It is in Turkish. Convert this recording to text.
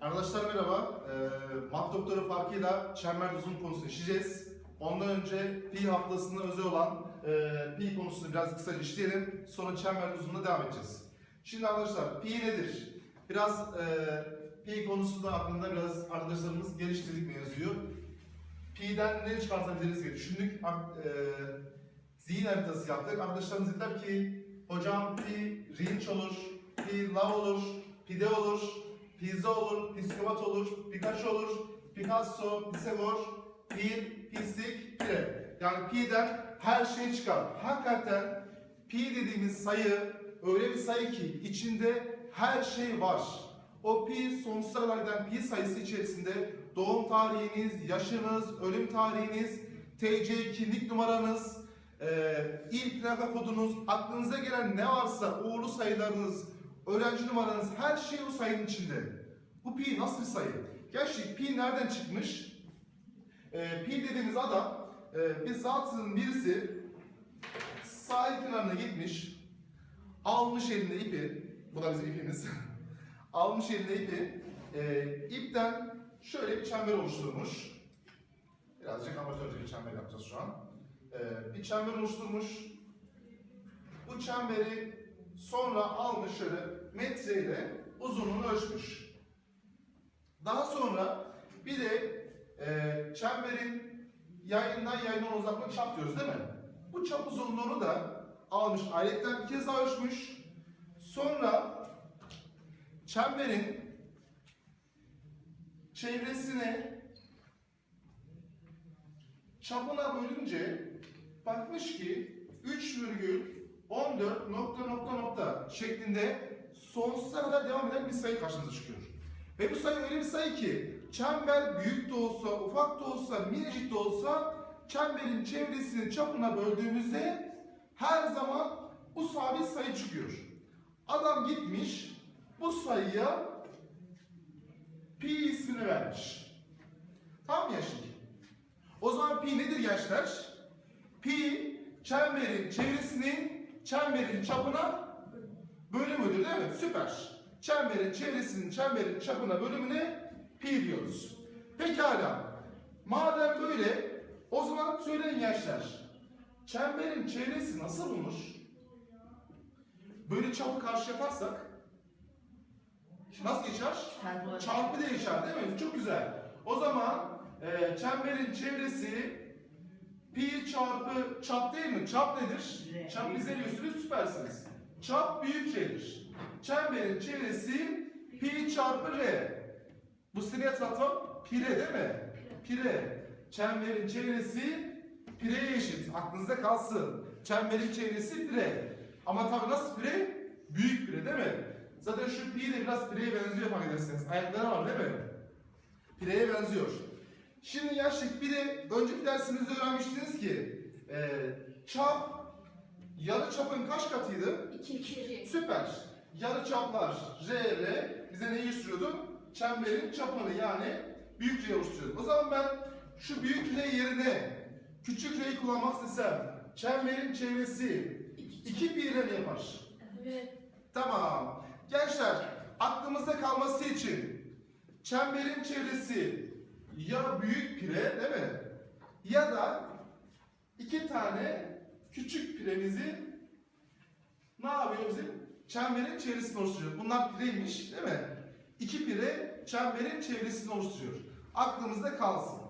Arkadaşlar merhaba. Ee, mat doktoru farkıyla çember uzun konusunu işleyeceğiz. Ondan önce pi haftasında özel olan e, pi konusunu biraz kısa işleyelim. Sonra çember uzunluğuna devam edeceğiz. Şimdi arkadaşlar pi nedir? Biraz e, pi konusunda hakkında biraz arkadaşlarımız geliştirdik mevzuyu. Pi'den ne çıkartabiliriz diye düşündük. E, zihin haritası yaptık. Arkadaşlarımız dediler ki hocam pi rinç olur, pi lav olur, pide olur, pizza olur, psikopat olur, Pikachu olur, Picasso, Pisagor, pil, pislik, pire. Yani pi'den her şey çıkar. Hakikaten pi dediğimiz sayı öyle bir sayı ki içinde her şey var. O pi sonsuza kadar giden pi sayısı içerisinde doğum tarihiniz, yaşınız, ölüm tarihiniz, TC kimlik numaranız, e, il plaka kodunuz, aklınıza gelen ne varsa uğurlu sayılarınız, öğrenci numaranız her şey o sayının içinde. Bu pi nasıl bir sayı? Gerçi pi nereden çıkmış? E, pi dediğimiz adam e, bir zatının birisi sahil kenarına gitmiş, almış elinde ipi, bu da bizim ipimiz, almış elinde ipi, e, ipten şöyle bir çember oluşturmuş. Birazcık amatörce bir çember yapacağız şu an. E, bir çember oluşturmuş. Bu çemberi sonra almış şöyle metreyle uzunluğunu ölçmüş. Daha sonra bir de e, çemberin yayından yayına olan uzaklığını çap diyoruz değil mi? Bu çap uzunluğunu da almış aletten bir kez daha ölçmüş. Sonra çemberin çevresine çapına bölünce bakmış ki 3,14 nokta nokta nokta şeklinde sonsuza kadar devam eden bir sayı karşımıza çıkıyor. Ve bu sayı öyle bir sayı ki çember büyük de olsa, ufak da olsa, minicik de olsa çemberin çevresini çapına böldüğümüzde her zaman bu sabit sayı çıkıyor. Adam gitmiş bu sayıya pi ismini vermiş. Tamam mı yaşlık? O zaman pi nedir gençler? Pi çemberin çevresinin çemberin çapına bölümüdür değil mi? Süper. Çemberin çevresinin çemberin çapına bölümüne pi diyoruz. Pekala. Madem böyle o zaman söyleyin gençler. Çemberin çevresi nasıl bulunur? Böyle çapı karşı yaparsak nasıl geçer? Çarpı. Geçer değil mi? Çok güzel. O zaman e, çemberin çevresi pi çarpı çap değil mi? Çap nedir? R. Çap bize biliyorsunuz süpersiniz. Çap büyük şeydir. Çemberin çevresi pi çarpı r. Bu sıraya atom pire değil mi? Pire. Çemberin çevresi pireye eşit. Aklınızda kalsın. Çemberin çevresi pire. Ama tabii nasıl pire? Büyük pire değil mi? Zaten şu pi de biraz pireye benziyor fark ederseniz. Ayakları var değil mi? Pireye benziyor. Şimdi yaşlık bir de önceki dersimizde öğrenmiştiniz ki e, çap yarı çapın kaç katıydı? İki iki. Süper. Yarı çaplar R, R bize neyi oluşturuyordu? Çemberin çapını yani büyük R oluşturuyordu. O zaman ben şu büyük R yerine küçük R'yi kullanmak istesem çemberin çevresi 2 pi R mi yapar? Evet. Tamam. Gençler aklımızda kalması için çemberin çevresi ya büyük pire değil mi? Ya da iki tane küçük piremizi ne yapıyor bizim? Çemberin çevresini oluşturuyor. Bunlar pireymiş değil mi? İki pire çemberin çevresini oluşturuyor. Aklımızda kalsın.